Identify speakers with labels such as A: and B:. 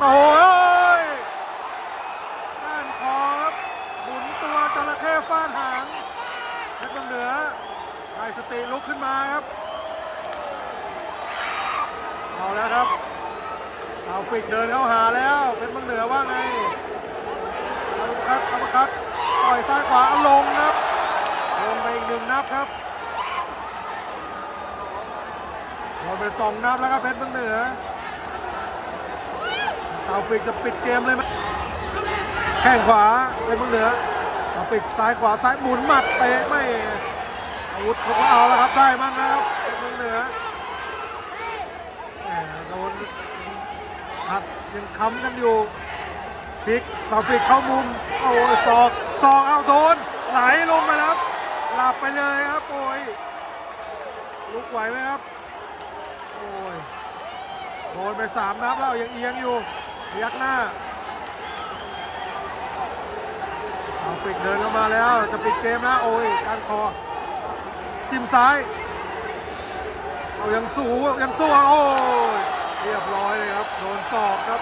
A: โอ้ยก้านคอครับหมุนตัวจระเข้ฟาดหางเพชรเมืองเหนือได้สติลุกขึ้นมาครับ เอาแล้วครับ เอาฟิกเดินเข้าหาแล้ว เพชรเมืองเหนือว่าไงเอาครับเอาครับต่อยซ้ายขวาเอาลงครับ ลงไปอีกหนึ่งนับครับโดนไปสองนับแล้วครับเพชรมืองเหนือ เอาฟิกจะปิดเกมเลยไหมแข้งขวาเพชรเมืองเหนือเอาฟิกซ้ายขวาซ้ายหมุนหมัดเตะไม่อาวุธเขาก็เอาแล้วครับได้บ้างนะครับเมืองเหนือแหมโดนหัดยังค้ำกันอยู่พิกมาฟิกเข้ามุมโอ้ศอกศอกเอาโดนไหลลงไปแล้วหลับไปเลยครับโอ้ยลุกไหวไหมครับโอ้ยโดนไปสามนับแล้วยังเอียงอยู่ ยักหน้าเอาฟิกเดินเข้ามาแล้ว จะปิดเกมแล้วโอ้ยการคอ จิ้มซ้าย เอายังสู้ยังสู้อะโอ้ยเรียบร้อยเลยครับ โดนศอกครับ